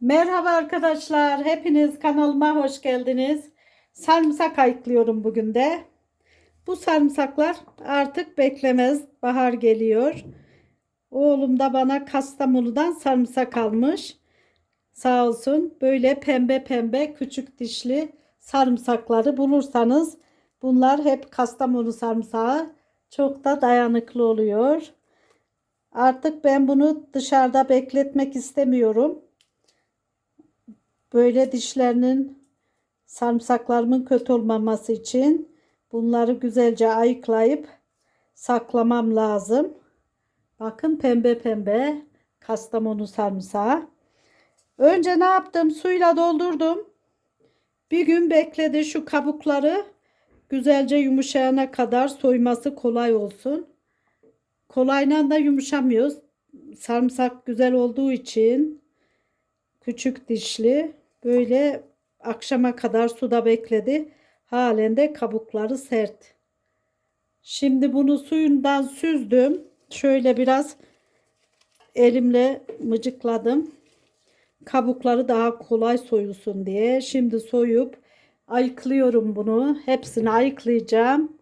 Merhaba arkadaşlar. Hepiniz kanalıma hoş geldiniz. Sarımsak ayıklıyorum bugün de. Bu sarımsaklar artık beklemez. Bahar geliyor. Oğlum da bana Kastamonu'dan sarımsak almış. Sağ olsun. Böyle pembe pembe küçük dişli sarımsakları bulursanız bunlar hep Kastamonu sarımsağı. Çok da dayanıklı oluyor. Artık ben bunu dışarıda bekletmek istemiyorum. Böyle dişlerinin sarımsaklarımın kötü olmaması için bunları güzelce ayıklayıp saklamam lazım. Bakın pembe pembe Kastamonu sarımsağı. Önce ne yaptım? Suyla doldurdum. Bir gün bekledi şu kabukları güzelce yumuşayana kadar soyması kolay olsun. Kolayla da yumuşamıyor. Sarımsak güzel olduğu için küçük dişli böyle akşama kadar suda bekledi. Halen de kabukları sert. Şimdi bunu suyundan süzdüm. Şöyle biraz elimle mıcıkladım. Kabukları daha kolay soyulsun diye. Şimdi soyup ayıklıyorum bunu. Hepsini ayıklayacağım.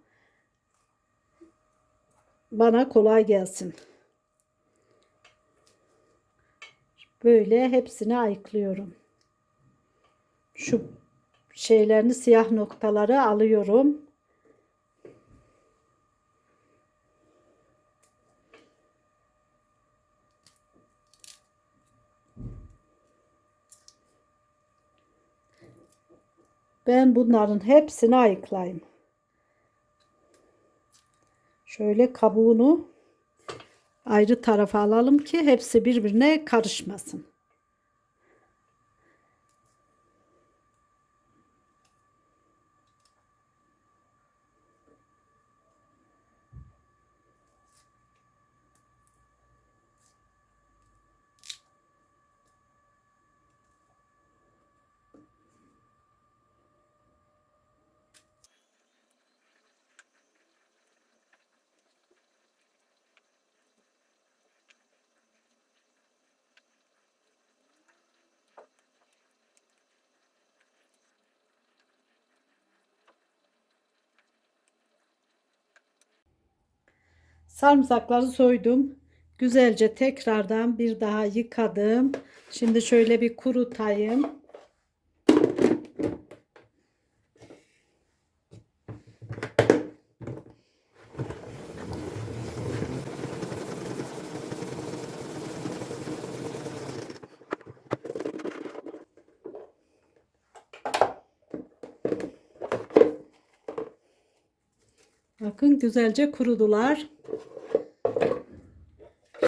Bana kolay gelsin. Böyle hepsini ayıklıyorum. Şu şeylerini siyah noktaları alıyorum. Ben bunların hepsini ayıklayayım. Şöyle kabuğunu ayrı tarafa alalım ki hepsi birbirine karışmasın. Sarımsakları soydum. Güzelce tekrardan bir daha yıkadım. Şimdi şöyle bir kurutayım. Bakın güzelce kurudular.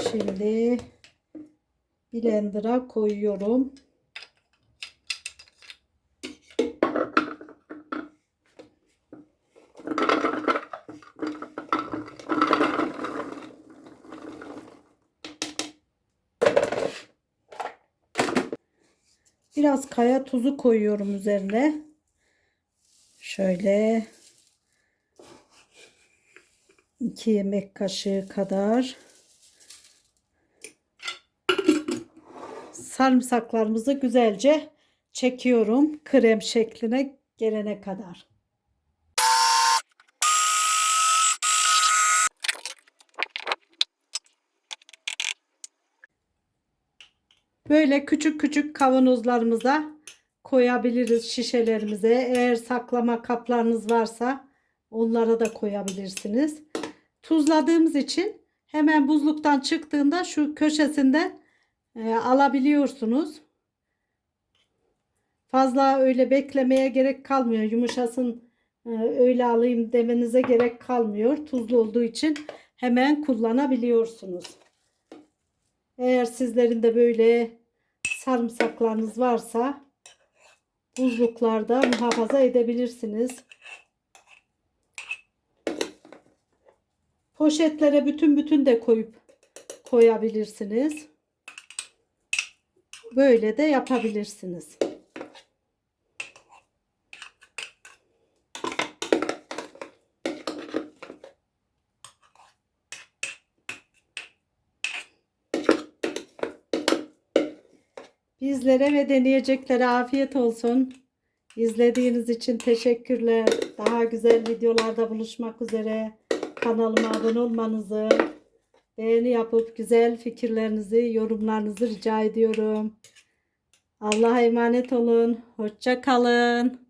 Şimdi blender'a koyuyorum. Biraz kaya tuzu koyuyorum üzerine. Şöyle 2 yemek kaşığı kadar sarımsaklarımızı güzelce çekiyorum krem şekline gelene kadar. Böyle küçük küçük kavanozlarımıza koyabiliriz şişelerimize. Eğer saklama kaplarınız varsa onlara da koyabilirsiniz. Tuzladığımız için hemen buzluktan çıktığında şu köşesinden e, alabiliyorsunuz. Fazla öyle beklemeye gerek kalmıyor. Yumuşasın e, öyle alayım demenize gerek kalmıyor. Tuzlu olduğu için hemen kullanabiliyorsunuz. Eğer sizlerin de böyle sarımsaklarınız varsa buzluklarda muhafaza edebilirsiniz. Poşetlere bütün bütün de koyup koyabilirsiniz. Böyle de yapabilirsiniz. Bizlere ve deneyeceklere afiyet olsun. İzlediğiniz için teşekkürler. Daha güzel videolarda buluşmak üzere. Kanalıma abone olmanızı, beğeni yapıp güzel fikirlerinizi, yorumlarınızı rica ediyorum. Allah'a emanet olun. Hoşça kalın.